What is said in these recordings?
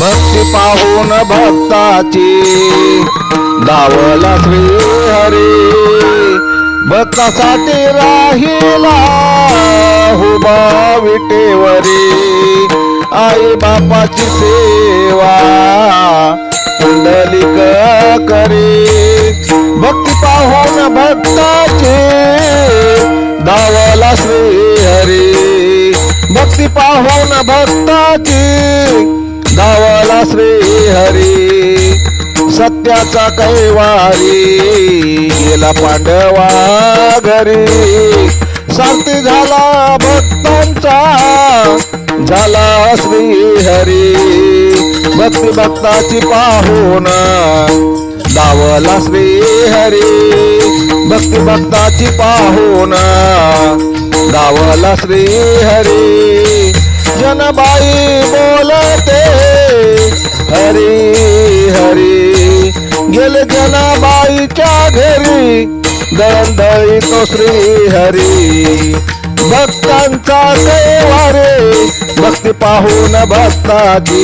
भक्ती पाहून भक्ताची दावला श्री हरी भक्तासाठी राहिला हुबा विटेवरी. आई बापाची सेवा कुंडलिक करी. भक्ती पाहून भक्ताचे दावला श्री हरी भक्ती पाहून भक्ताची सत्याचा कैवारी गेला पांडवा घरी. सारथी झाला भक्तांचा झाला श्री हरी. भक्ती भक्ताची पाहून दावला श्री हरी. भक्ती भक्ताची पाहून दावला श्री हरी. जनबाई बोलते हरी हरी. गेले जनाबाईच्या घरी. दळंदळी तो श्री हरी भक्तांचा कैवारे भक्ती पाहून भक्ताची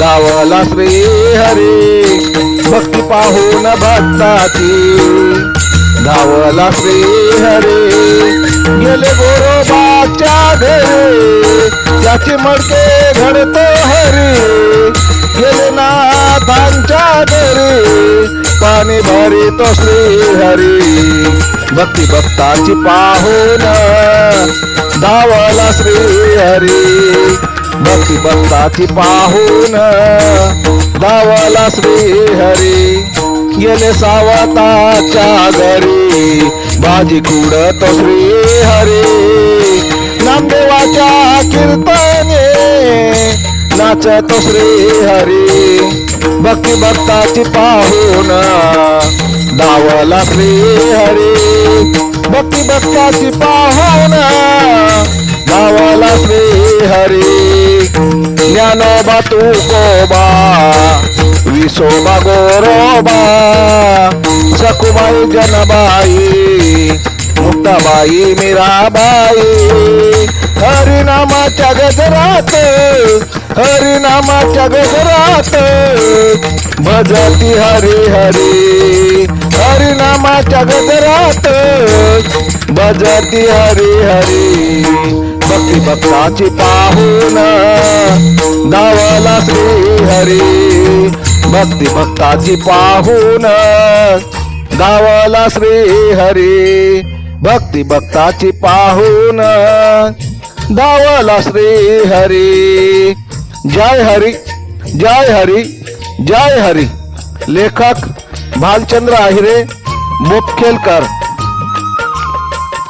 गावाला श्री हरी भक्ती पाहून भक्ताची गावाला श्री हरी गेले गोरोबाच्या घरी. त्याची मडके घडतो हरी. गेले नाथांच्या घरी. पाणी भरितो श्री हरी. भक्ती भक्ताची पाहून धावला श्री हरी. भक्ती भक्ताची पाहून धावला श्री हरी. गेले सावताच्या घरी. बाजी कुडतो श्री हरी. नामदेवाच्या नाचतो श्री हरी भक्ती भक्ताची पाहून धावला श्री हरी भक्ती भक्ताची पाहून धावला श्री हरी ज्ञानोबा तू कोबा विसोबा गोरोबा सखुबाई जनबाई मुक्ताबाई मीराबाई. हरिनामाच्या गजरात हरिनामाच्या गजरात भजती हरी हरी. हरिनामाच्या गजरात भजती हरी हरी. भक्ती भक्ताची पाहून दावला श्री हरी. भक्ती भक्ताची पाहून गावाला श्री हरी. भक्ती भक्ताची पाहून धावला श्री हरी. जय हरी जय हरी जय हरी. लेखक भालचंद्र आहिरे मुखेलकर